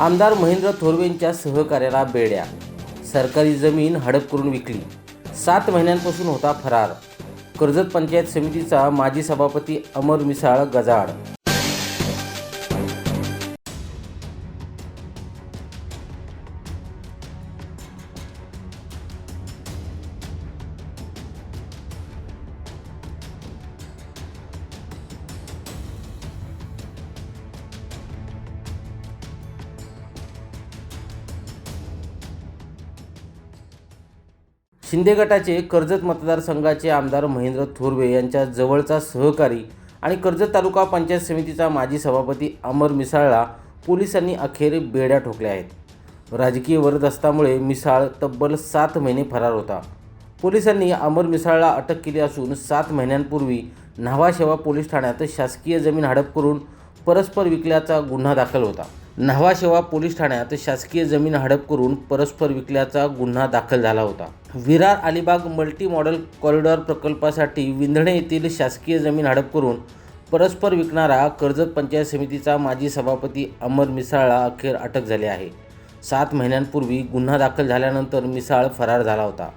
आमदार महेंद्र थोरवेंच्या सहकार्याला बेड्या. सरकारी जमीन हडप करून विकली. सात महिन्यांपासून होता फरार. कर्जत पंचायत समितीचा माजी सभापती अमर मिसाळ गजाड शिंदे गटाचे कर्जत मतदारसंघाचे आमदार महेंद्र थोरवे यांच्या जवळचा सहकारी आणि कर्जत तालुका पंचायत समितीचा माजी सभापती अमर मिसाळला पोलिसांनी अखेर बेड्या ठोकल्या आहेत. राजकीय वरदस्तामुळे मिसाळ तब्बल सात महिने फरार होता. पोलिसांनी अमर मिसाळला अटक केली असून सात महिन्यांपूर्वी न्हावाशेवा पोलीस ठाण्यात शासकीय जमीन हडप करून परस्पर विकल्याचा गुन्हा दाखल होता. न्हावाशेवा पोलीस ठाण्यात शासकीय जमीन हडप करून परस्पर विकल्याचा गुन्हा दाखल झाला होता. Virar Alibag multi model corridor प्रकल्पासाठी विंधणे येथील शासकीय जमीन हडप करून परस्पर विकणारा कर्जत पंचायत समितीचा माजी सभापती अमर मिसाळला अखेर अटक झाली आहे. सात महिन्यांपूर्वी गुन्हा दाखल झाल्यानंतर मिसाळ फरार झाला होता.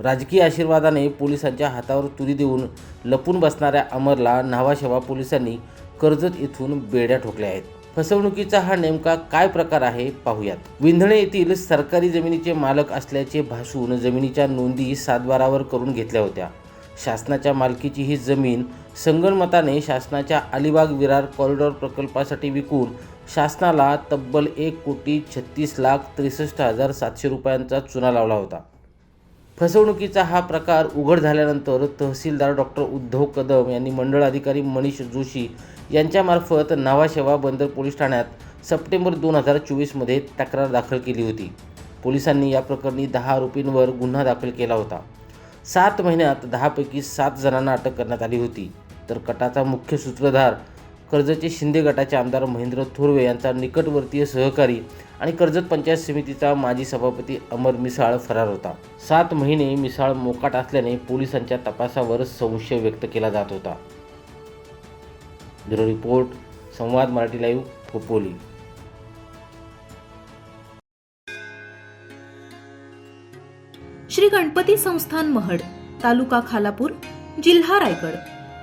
राजकीय आशीर्वादाने पोलिसांच्या हातावर तुरी देऊन लपून बसणाऱ्या अमरला न्हावाशेवा पोलिसांनी कर्जत येथून बेड्या ठोकल्या आहेत. फसवणुकीचा हा नेमका काय प्रकार आहे पाहूयात. विंधणे येथील सरकारी जमिनीचे मालक असल्याचे भासून जमिनीच्या नोंदी सातबारावर करून घेतल्या होत्या. शासनाच्या मालकीची ही जमीन संगणमताने शासनाच्या अलिबाग विरार कॉरिडॉर प्रकल्पासाठी विकून शासनाला तब्बल एक कोटी छत्तीस लाख त्रेसष्ट हजार सातशे रुपयांचा चुना लावला होता. फसवणुकीचा हा प्रकार उघड झाल्यानंतर तहसीलदार डॉक्टर उद्धव कदम यांनी मंडळ अधिकारी मनीष जोशी यांच्यामार्फत नावाशेवा बंदर पोलीस ठाण्यात सप्टेंबर दोन हजार चोवीसमध्ये तक्रार दाखल केली होती. पोलिसांनी या प्रकरणी दहा आरोपींवर गुन्हा दाखल केला होता. सात महिन्यात दहापैकी सात जणांना अटक करण्यात आली होती. तर कटाचा मुख्य सूत्रधार कर्जतचे शिंदे गटाचे आमदार महेंद्र थोरवे यांचा निकटवर्तीय सहकारी आणि कर्जत पंचायत समितीचा माजी सभापती अमर मिसाळ फरार होता. सात महिने मिसाळ मोकाट असल्याने पोलिसांच्या तपासावर संशय व्यक्त केला जात होता. Bureau report Samvad Marathi live Khopoli. Shri Ganpati Sansthan Mahad तालुका खालापूर जिल्हा रायगड.